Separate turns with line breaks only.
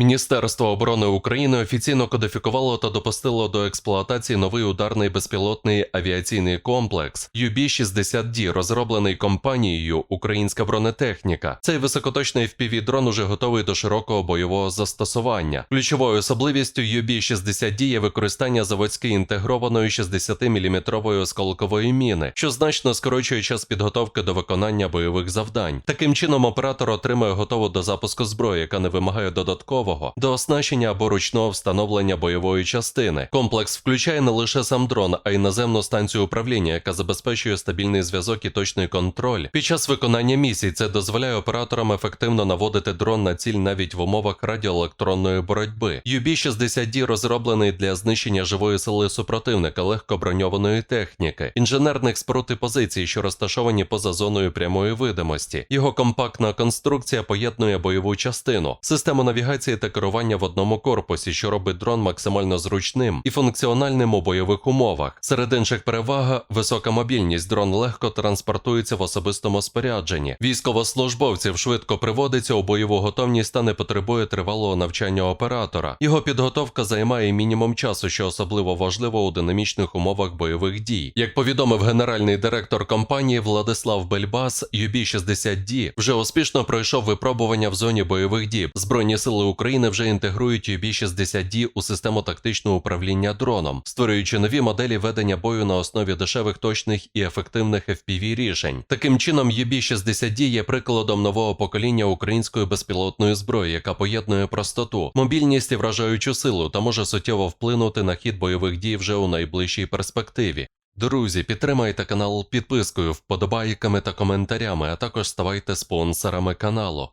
Міністерство оборони України офіційно кодифікувало та допустило до експлуатації новий ударний безпілотний авіаційний комплекс UB-60D, розроблений компанією Українська бронетехніка. Цей високоточний FPV-дрон уже готовий до широкого бойового застосування. Ключовою особливістю UB-60D є використання заводськи інтегрованої 60-мм осколкової міни, що значно скорочує час підготовки до виконання бойових завдань. Таким чином, оператор отримує готову до запуску зброю, яка не вимагає додаткового до оснащення або ручного встановлення бойової частини. Комплекс включає не лише сам дрон, а й наземну станцію управління, яка забезпечує стабільний зв'язок і точний контроль. Під час виконання місій це дозволяє операторам ефективно наводити дрон на ціль навіть в умовах радіоелектронної боротьби. UB-60D розроблений для знищення живої сили супротивника легкоброньованої техніки, інженерних споруд і позицій, що розташовані поза зоною прямої видимості. Його компактна конструкція поєднує бойову частину, систему навігації та керування в одному корпусі, що робить дрон максимально зручним і функціональним у бойових умовах. Серед інших переваг висока мобільність. Дрон легко транспортується в особистому спорядженні. Військовослужбовців швидко приводиться у бойову готовність та не потребує тривалого навчання оператора. Його підготовка займає мінімум часу, що особливо важливо у динамічних умовах бойових дій. Як повідомив генеральний директор компанії Владислав Бельбас, UB-60D вже успішно пройшов випробування в зоні бойових дій. Збройні сили України вже інтегрують UB-60D у систему тактичного управління дроном, створюючи нові моделі ведення бою на основі дешевих, точних і ефективних FPV рішень. Таким чином, UB-60D є прикладом нового покоління української безпілотної зброї, яка поєднує простоту, мобільність і вражаючу силу та може суттєво вплинути на хід бойових дій вже у найближчій перспективі. Друзі, підтримайте канал підпискою, вподобайками та коментарями, а також ставайте спонсорами каналу.